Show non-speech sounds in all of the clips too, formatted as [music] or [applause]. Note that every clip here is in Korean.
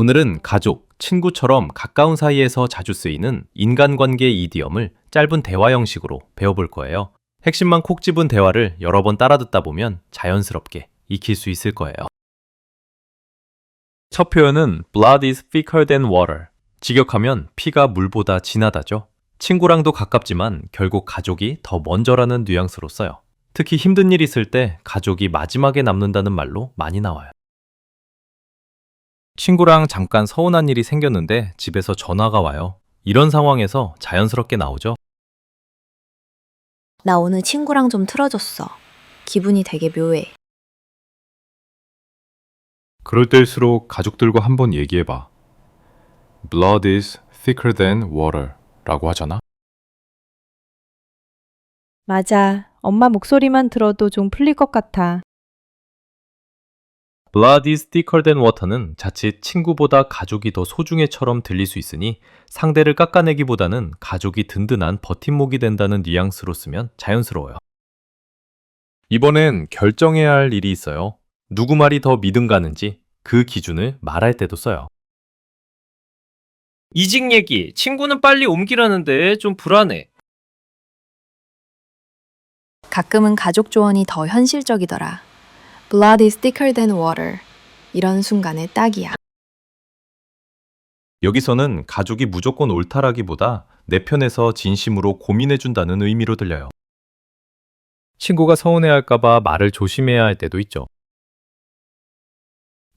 오늘은 가족, 친구처럼 가까운 사이에서 자주 쓰이는 인간관계 이디엄을 짧은 대화 형식으로 배워볼 거예요. 핵심만 콕 집은 대화를 여러 번 따라 듣다 보면 자연스럽게 익힐 수 있을 거예요. 첫 표현은 blood is thicker than water. 직역하면 피가 물보다 진하다죠. 친구랑도 가깝지만 결국 가족이 더 먼저라는 뉘앙스로 써요. 특히 힘든 일 있을 때 가족이 마지막에 남는다는 말로 많이 나와요. 친구랑 잠깐 서운한 일이 생겼는데 집에서 전화가 와요. 이런 상황에서 자연스럽게 나오죠. 나 오늘 친구랑 좀 틀어졌어. 기분이 되게 묘해. 그럴 때일수록 가족들과 한번 얘기해봐. Blood is thicker than water 라고 하잖아. 맞아. 엄마 목소리만 들어도 좀 풀릴 것 같아. Blood is thicker than water는 자칫 친구보다 가족이 더 소중해처럼 들릴 수 있으니 상대를 깎아내기보다는 가족이 든든한 버팀목이 된다는 뉘앙스로 쓰면 자연스러워요. 이번엔 결정해야 할 일이 있어요. 누구 말이 더 믿음 가는지 그 기준을 말할 때도 써요. 이직 얘기, 친구는 빨리 옮기라는데 좀 불안해. 가끔은 가족 조언이 더 현실적이더라. Blood is thicker than water. 이런 순간에 딱이야. 여기서는 가족이 무조건 옳다라기보다 내 편에서 진심으로 고민해준다는 의미로 들려요. 친구가 서운해할까봐 말을 조심해야 할 때도 있죠.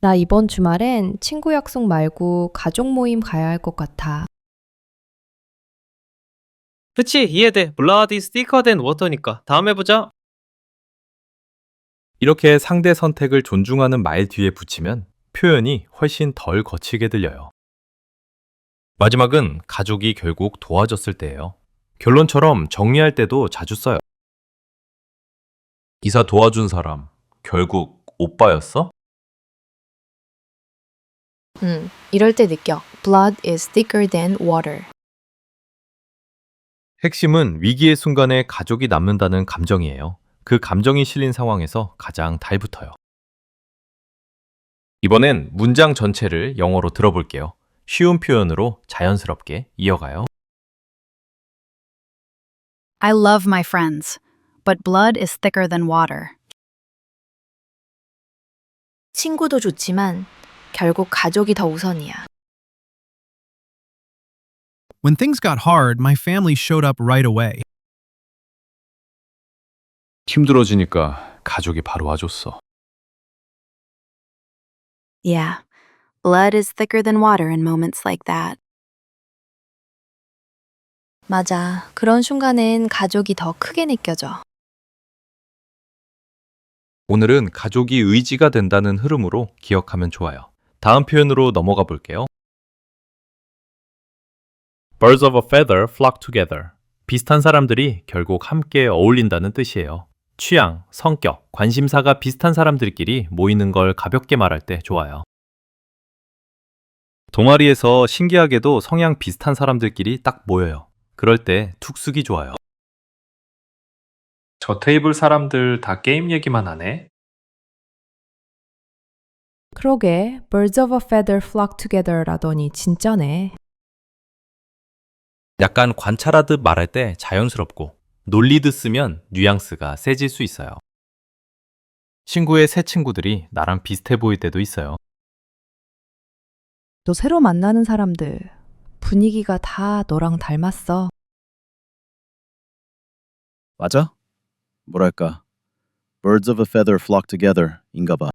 나 이번 주말엔 친구 약속 말고 가족 모임 가야 할 것 같아. 그치, 이해돼. Blood is thicker than water니까. 다음에 보자. 이렇게 상대 선택을 존중하는 말 뒤에 붙이면 표현이 훨씬 덜 거칠게 들려요. 마지막은 가족이 결국 도와줬을 때예요. 결론처럼 정리할 때도 자주 써요. 이사 도와준 사람, 결국 오빠였어? 음, 이럴 때 느껴. Blood is thicker than water. 핵심은 위기의 순간에 가족이 남는다는 감정이에요. 그 감정이 실린 상황에서 가장 달붙어요. 이번엔 문장 전체를 영어로 들어볼게요. 쉬운 표현으로 자연스럽게 이어가요. I love my friends, but blood is thicker than water. 친구도 좋지만 결국 가족이 더 우선이야. When things got hard, my family showed up right away. 힘들어지니까 가족이 바로 와줬어. Yeah, blood is thicker than water in moments like that. 맞아. 그런 순간엔 가족이 더 크게 느껴져. 오늘은 가족이 의지가 된다는 흐름으로 기억하면 좋아요. 다음 표현으로 넘어가 볼게요. Birds of a feather flock together. 비슷한 사람들이 결국 함께 어울린다는 뜻이에요. 취향, 성격, 관심사가 비슷한 사람들끼리 모이는 걸 가볍게 말할 때 좋아요. 동아리에서 신기하게도 성향 비슷한 사람들끼리 딱 모여요. 그럴 때 툭 쓰기 좋아요. 저 테이블 사람들 다 게임 얘기만 하네. 그러게, birds of a feather flock together라더니 진짜네. 약간 관찰하듯 말할 때 자연스럽고 놀리듯 쓰면 뉘앙스가 세질 수 있어요. 친구의 새 친구들이 나랑 비슷해 보일 때도 있어요. 또 새로 만나는 사람들, 분위기가 다 너랑 닮았어. 맞아? 뭐랄까, birds of a feather flock together 인가 봐.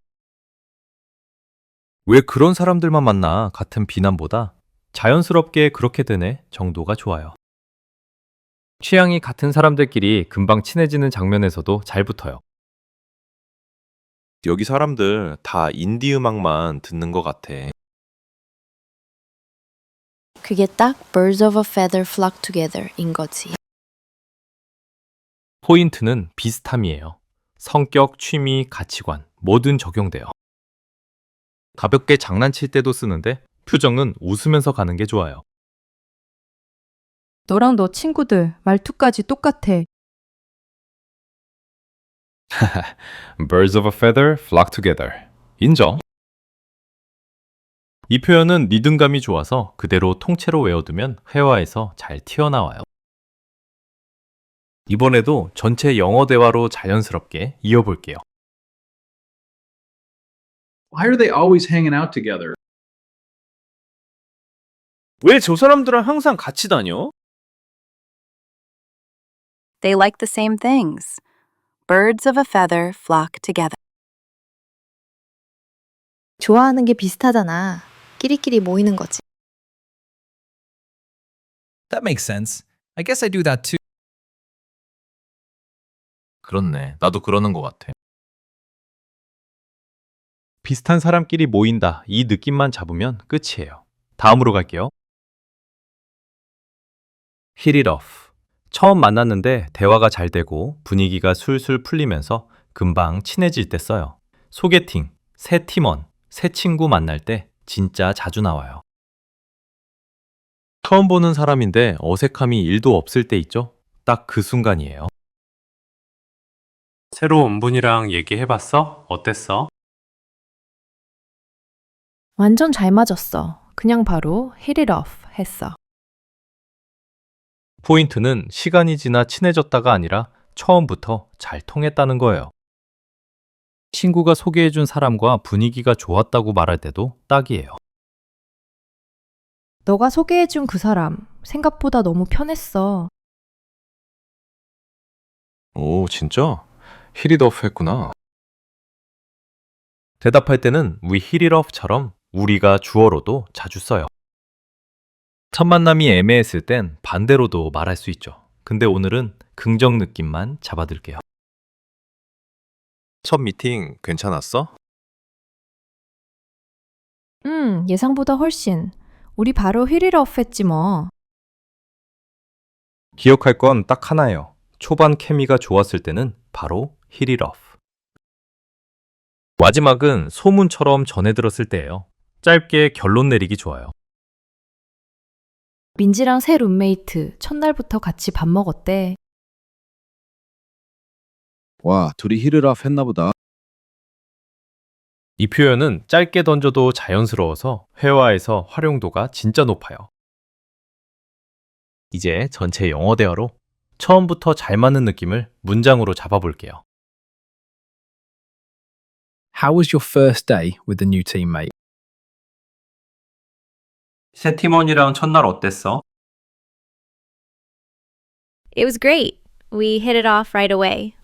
왜 그런 사람들만 만나 같은 비난보다 자연스럽게 그렇게 되네 정도가 좋아요. 취향이 같은 사람들끼리 금방 친해지는 장면에서도 잘 붙어요. 여기 사람들 다 인디 음악만 듣는 것 같아. 그게 딱 birds of a feather flock together 인 거지. 포인트는 비슷함이에요. 성격, 취미, 가치관 뭐든 적용돼요. 가볍게 장난칠 때도 쓰는데 표정은 웃으면서 가는 게 좋아요. 너랑 너 친구들 말투까지 똑같아. [laughs] Birds of a feather flock together. 인정. 이 표현은 리듬감이 좋아서 그대로 통째로 외워두면 회화에서 잘 튀어나와요. 이번에도 전체 영어 대화로 자연스럽게 이어볼게요. Why are they always hanging out together? 왜 저 사람들은 항상 같이 다녀? They like the same things. Birds of a feather flock together. 좋아하는 게 비슷하잖아. 끼리끼리 모이는 거지. That makes sense. I guess I do that too. 그렇네. 나도 그러는 것 같아. 비슷한 사람끼리 모인다. 이 느낌만 잡으면 끝이에요. 다음으로 갈게요. Hit it off. 처음 만났는데 대화가 잘 되고 분위기가 술술 풀리면서 금방 친해질 때 써요. 소개팅, 새 팀원, 새 친구 만날 때 진짜 자주 나와요. 처음 보는 사람인데 어색함이 1도 없을 때 있죠? 딱 그 순간이에요. 새로 온 분이랑 얘기해봤어? 어땠어? 완전 잘 맞았어. 그냥 바로 hit it off 했어. 포인트는 시간이 지나 친해졌다가 아니라 처음부터 잘 통했다는 거예요. 친구가 소개해준 사람과 분위기가 좋았다고 말할 때도 딱이에요. 너가 소개해준 그 사람 생각보다 너무 편했어. 오, 진짜? 히리더프 했구나. 대답할 때는 we hit it off처럼 우리가 주어로도 자주 써요. 첫 만남이 애매했을 땐 반대로도 말할 수 있죠. 근데 오늘은 긍정 느낌만 잡아둘게요. 첫 미팅 괜찮았어? 음, 예상보다 훨씬. 우리 바로 off 했지 뭐. 기억할 건 딱 하나예요. 초반 케미가 좋았을 때는 바로 off. 마지막은 소문처럼 전해 들었을 때예요. 짧게 결론 내리기 좋아요. 민지랑 새 룸메이트 첫날부터 같이 밥 먹었대. 와, 둘이 히트업 했나 보다. 이 표현은 짧게 던져도 자연스러워서 회화에서 활용도가 진짜 높아요. 이제 전체 영어 대화로 처음부터 잘 맞는 느낌을 문장으로 잡아볼게요. How was your first day with the new teammate? 새 팀원이랑 첫날 어땠어? It was great. We hit it off right away.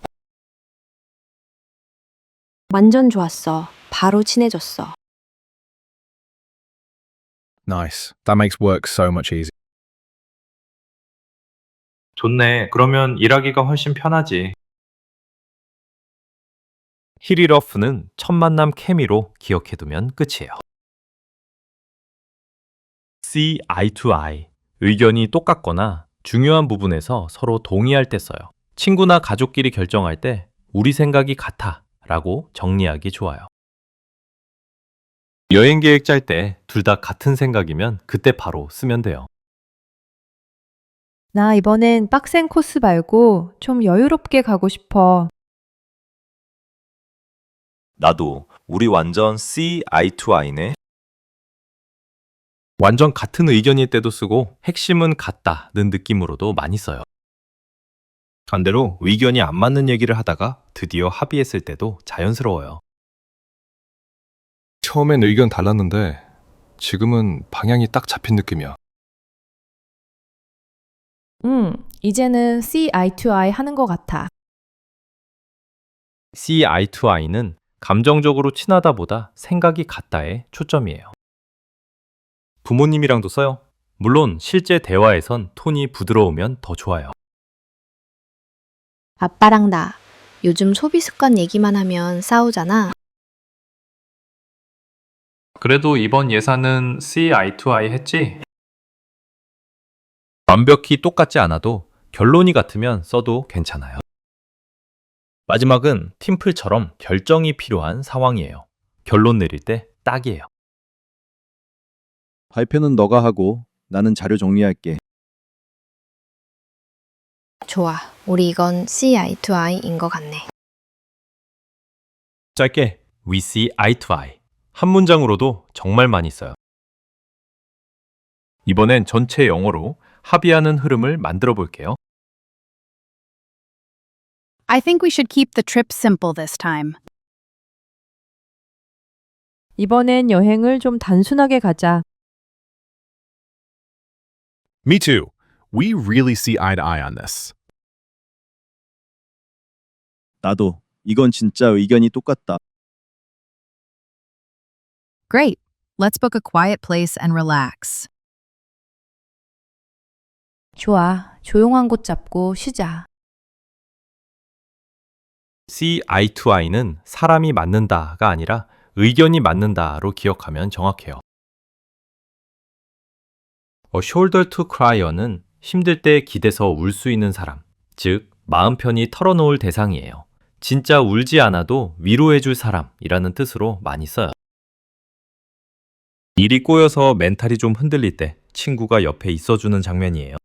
완전 좋았어. 바로 친해졌어. Nice. That makes work so much easier. 좋네. 그러면 일하기가 훨씬 편하지. 히리러프는 첫 만남 케미로 기억해두면 끝이에요. See eye to eye. 의견이 똑같거나 중요한 부분에서 서로 동의할 때 써요. 친구나 가족끼리 결정할 때 우리 생각이 같아 라고 정리하기 좋아요. 여행 계획 짤 때 둘 다 같은 생각이면 그때 바로 쓰면 돼요. 나 이번엔 빡센 코스 말고 좀 여유롭게 가고 싶어. 나도 우리 완전 see eye to eye네. 완전 같은 의견일 때도 쓰고 핵심은 같다는 느낌으로도 많이 써요. 반대로 의견이 안 맞는 얘기를 하다가 드디어 합의했을 때도 자연스러워요. 처음엔 의견 달랐는데 지금은 방향이 딱 잡힌 느낌이야. 음, 이제는 see eye to eye 하는 것 같아. see eye to eye는 감정적으로 친하다보다 생각이 같다에 초점이에요. 부모님이랑도 써요. 물론 실제 대화에선 톤이 부드러우면 더 좋아요. 아빠랑 나 요즘 소비 습관 얘기만 하면 싸우잖아. 그래도 이번 예산은 see eye to eye 했지? 완벽히 똑같지 않아도 결론이 같으면 써도 괜찮아요. 마지막은 팀플처럼 결정이 필요한 상황이에요. 결론 내릴 때 딱이에요. 발표는 너가 하고 나는 자료 정리할게. 좋아. 우리 이건 see eye to eye인 것 같네. 짧게 we see eye to eye. 한 문장으로도 정말 많이 써요. 이번엔 전체 영어로 합의하는 흐름을 만들어 볼게요. I think we should keep the trip simple this time. 이번엔 여행을 좀 단순하게 가자. Me too. We really see eye to eye on this. 나도 이건 진짜 의견이 똑같다. Great. Let's book a quiet place and relax. 좋아. 조용한 곳 잡고 쉬자. See eye to eye는 사람이 맞는다가 아니라 의견이 맞는다로 기억하면 정확해요. A shoulder to cryer는 힘들 때 기대서 울 수 있는 사람, 즉 마음 편히 털어놓을 대상이에요. 진짜 울지 않아도 위로해줄 사람이라는 뜻으로 많이 써요. 일이 꼬여서 멘탈이 좀 흔들릴 때 친구가 옆에 있어주는 장면이에요.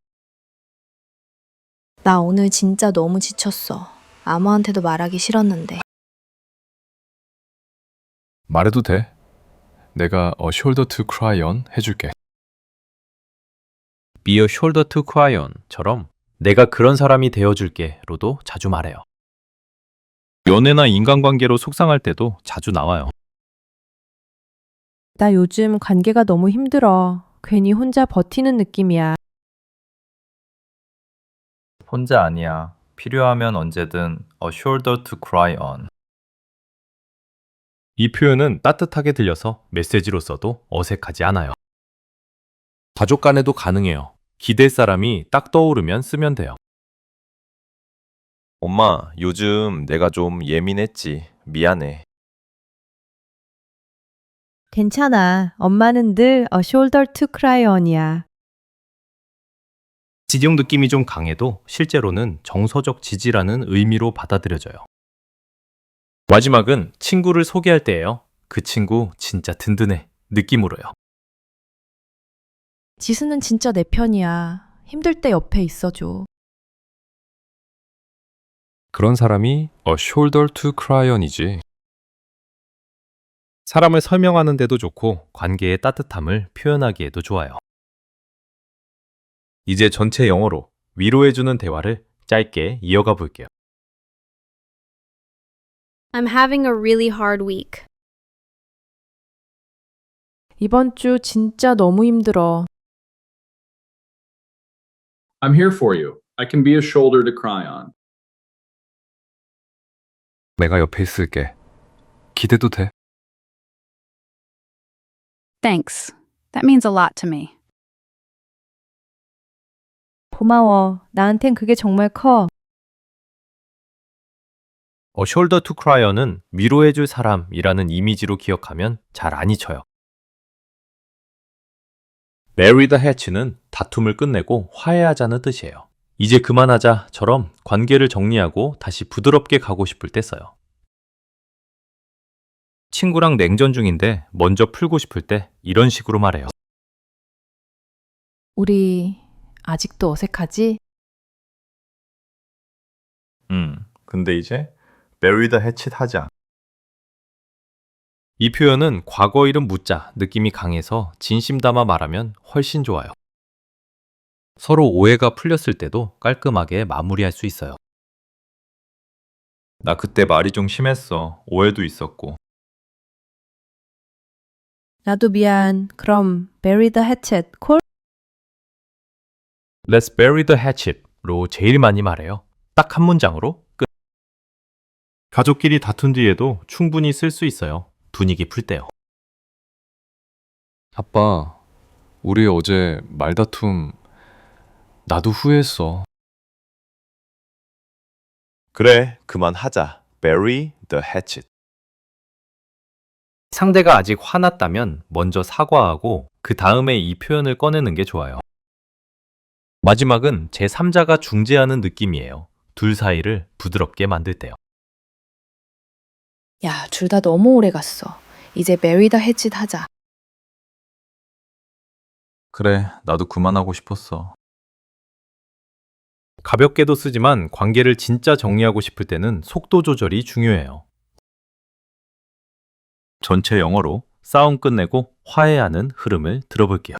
나 오늘 진짜 너무 지쳤어. 아무한테도 말하기 싫었는데. 말해도 돼. 내가 a shoulder to cry on 해줄게. Be a shoulder to cry on처럼 내가 그런 사람이 되어줄게로도 자주 말해요. 연애나 인간관계로 속상할 때도 자주 나와요. 나 요즘 관계가 너무 힘들어. 괜히 혼자 버티는 느낌이야. 혼자 아니야. 필요하면 언제든 a shoulder to cry on. 이 표현은 따뜻하게 들려서 메시지로 써도 어색하지 않아요. 가족 간에도 가능해요. 기댈 사람이 딱 떠오르면 쓰면 돼요. 엄마, 요즘 내가 좀 예민했지. 미안해. 괜찮아. 엄마는 늘 a shoulder to cry on이야. 지적 느낌이 좀 강해도 실제로는 정서적 지지라는 의미로 받아들여져요. 마지막은 친구를 소개할 때예요. 그 친구 진짜 든든해. 느낌으로요. 지수는 진짜 내 편이야. 힘들 때 옆에 있어줘. 그런 사람이 a shoulder to cry on이지. 사람을 설명하는 데도 좋고 관계의 따뜻함을 표현하기에도 좋아요. 이제 전체 영어로 위로해주는 대화를 짧게 이어가 볼게요. I'm having a really hard week. 이번 주 진짜 너무 힘들어. I'm here for you. I can be a shoulder to cry on. 내가 옆에 있을게. 기대도 돼. Thanks. That means a lot to me. 고마워. 나한텐 그게 정말 커. A shoulder to cryer는 위로해줄 사람이라는 이미지로 기억하면 잘 안 잊혀요. Bury the hatch는 다툼을 끝내고 화해하자는 뜻이에요. 이제 그만하자처럼 관계를 정리하고 다시 부드럽게 가고 싶을 때 써요. 친구랑 냉전 중인데 먼저 풀고 싶을 때 이런 식으로 말해요. 우리 아직도 어색하지? 음, 근데 이제 bury the hatchet 하자. 이 표현은 과거 이름 묻자 느낌이 강해서 진심 담아 말하면 훨씬 좋아요. 서로 오해가 풀렸을 때도 깔끔하게 마무리할 수 있어요. 나 그때 말이 좀 심했어. 오해도 있었고. 나도 미안. 그럼 bury the hatchet 콜? Let's bury the hatchet로 제일 많이 말해요. 딱 한 문장으로 끝. 가족끼리 다툰 뒤에도 충분히 쓸 수 있어요. 분위기 풀 때요. 아빠, 우리 어제 말다툼 나도 후회했어. 그래, 그만하자. Bury the hatchet. 상대가 아직 화났다면 먼저 사과하고 그 다음에 이 표현을 꺼내는 게 좋아요. 마지막은 제3자가 중재하는 느낌이에요. 둘 사이를 부드럽게 만들 때요. 야, 둘 다 너무 오래 갔어. 이제 메리 더 해짓 하자. 그래, 나도 그만하고 싶었어. 가볍게도 쓰지만 관계를 진짜 정리하고 싶을 때는 속도 조절이 중요해요. 전체 영어로 싸움 끝내고 화해하는 흐름을 들어볼게요.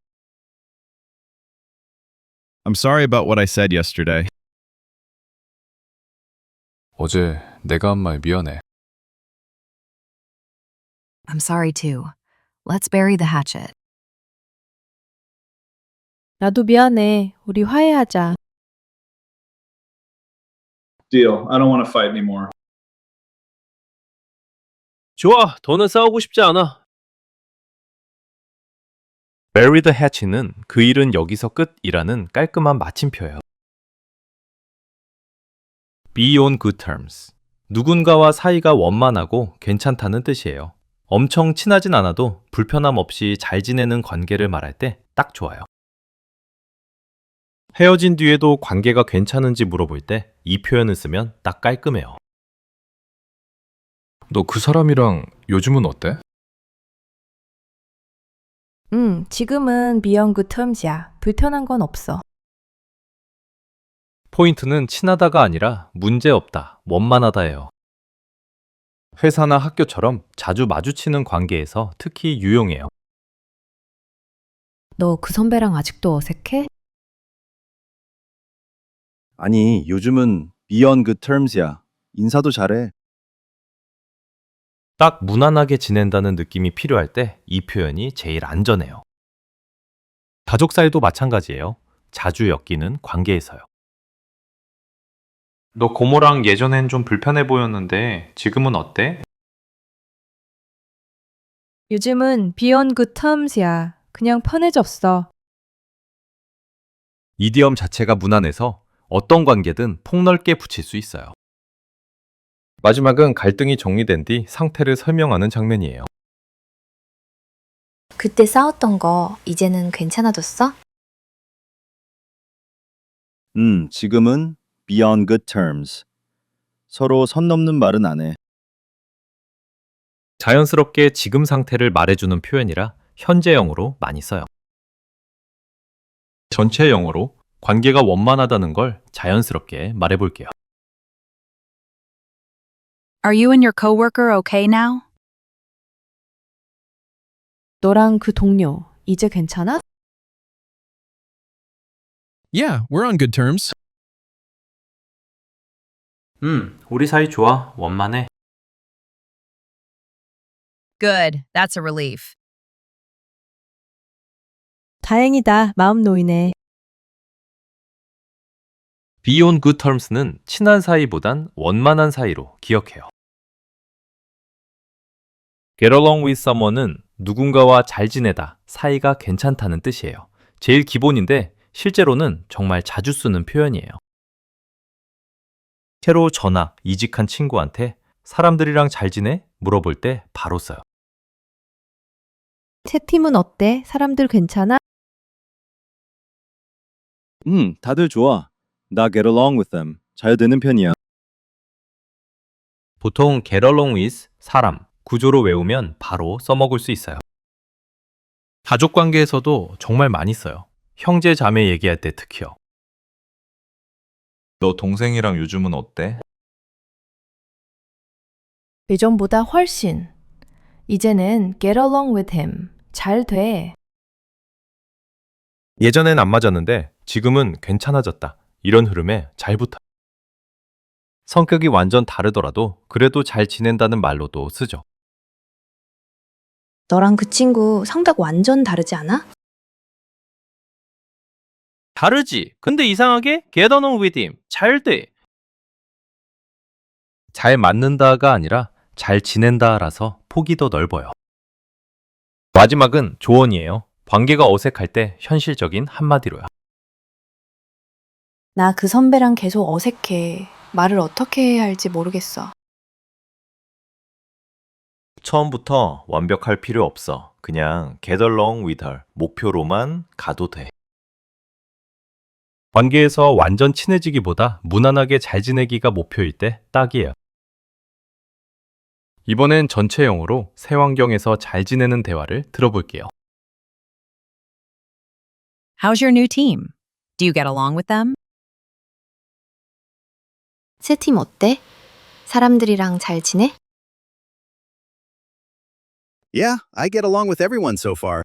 I'm sorry about what I said yesterday. 어제 내가 한 말 미안해. I'm sorry too. Let's bury the hatchet. 나도 미안해. 우리 화해하자. Deal. I don't want to fight anymore. 좋아, 더는 싸우고 싶지 않아. Bury the hatch는 그 일은 여기서 끝이라는 깔끔한 마침표예요. Be on good terms. 누군가와 사이가 원만하고 괜찮다는 뜻이에요. 엄청 친하진 않아도 불편함 없이 잘 지내는 관계를 말할 때 딱 좋아요. 헤어진 뒤에도 관계가 괜찮은지 물어볼 때 이 표현을 쓰면 딱 깔끔해요. 너 그 사람이랑 요즘은 어때? 응, 지금은 beyond good terms야. 불편한 건 없어. 포인트는 친하다가 아니라 문제없다, 원만하다예요. 회사나 학교처럼 자주 마주치는 관계에서 특히 유용해요. 너 그 선배랑 아직도 어색해? 아니, 요즘은 beyond good terms야. 인사도 잘해. 딱 무난하게 지낸다는 느낌이 필요할 때 이 표현이 제일 안전해요. 가족 사이도 마찬가지예요. 자주 엮이는 관계에서요. 너 고모랑 예전엔 좀 불편해 보였는데 지금은 어때? 요즘은 beyond good terms야. 그냥 편해졌어. 이디엄 자체가 무난해서 어떤 관계든 폭넓게 붙일 수 있어요. 마지막은 갈등이 정리된 뒤 상태를 설명하는 장면이에요. 그때 싸웠던 거 이제는 괜찮아졌어? 음, 지금은 beyond good terms. 서로 선 넘는 말은 안 해. 자연스럽게 지금 상태를 말해주는 표현이라 현재형으로 많이 써요. 전체형으로 관계가 원만하다는 걸 자연스럽게 말해볼게요. Are you and your coworker okay now? 너랑 그 동료, 이제 괜찮아? Yeah, we're on good terms. 음, 우리 사이 좋아. 원만해. Good. That's a relief. 다행이다. 마음 놓이네. Be on good terms는 친한 사이보단 원만한 사이로 기억해요. Get along with someone은 누군가와 잘 지내다, 사이가 괜찮다는 뜻이에요. 제일 기본인데 실제로는 정말 자주 쓰는 표현이에요. 새로 전학, 이직한 친구한테 사람들이랑 잘 지내? 물어볼 때 바로 써요. 새 팀은 어때? 사람들 괜찮아? 음, 다들 좋아. 나 get along with them. 잘 되는 편이야. 보통 get along with 사람, 구조로 외우면 바로 써먹을 수 있어요. 가족 관계에서도 정말 많이 써요. 형제 자매 얘기할 때 특히요. 너 동생이랑 요즘은 어때? 예전보다 훨씬. 이제는 get along with him. 잘 돼. 예전엔 안 맞았는데 지금은 괜찮아졌다. 이런 흐름에 잘 붙어. 성격이 완전 다르더라도 그래도 잘 지낸다는 말로도 쓰죠. 너랑 그 친구 성격 완전 다르지 않아? 다르지. 근데 이상하게 get along with him. 잘 돼. 잘 맞는다가 아니라 잘 지낸다라서 폭이 더 넓어요. 마지막은 조언이에요. 관계가 어색할 때 현실적인 한마디로요. 나 그 선배랑 계속 어색해. 말을 어떻게 해야 할지 모르겠어. 처음부터 완벽할 필요 없어. 그냥 get along with her. 목표로만 가도 돼. 관계에서 완전 친해지기보다 무난하게 잘 지내기가 목표일 때 딱이에요. 이번엔 전체형으로 새 환경에서 잘 지내는 대화를 들어볼게요. How's your new team? Do you get along with them? 새 팀 어때? 사람들이랑 잘 지내? Yeah, I get along with everyone so far.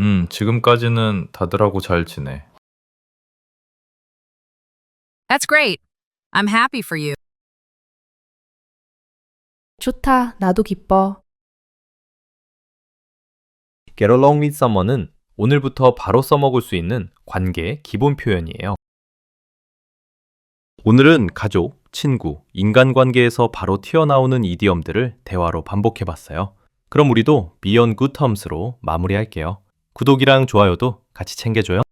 음, 지금까지는 다들하고 잘 지내. That's great. I'm happy for you. 좋다. 나도 기뻐. Get along with someone은 오늘부터 바로 써먹을 수 있는 관계의 기본 표현이에요. 오늘은 가족, 친구, 인간관계에서 바로 튀어나오는 이디엄들을 대화로 반복해봤어요. 그럼 우리도 be on good terms로 마무리할게요. 구독이랑 좋아요도 같이 챙겨줘요.